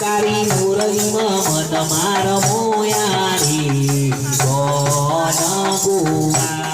તારી મોરલીમાં તમારા મોયારી ગોન ગોવા.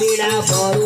বিড়া বড়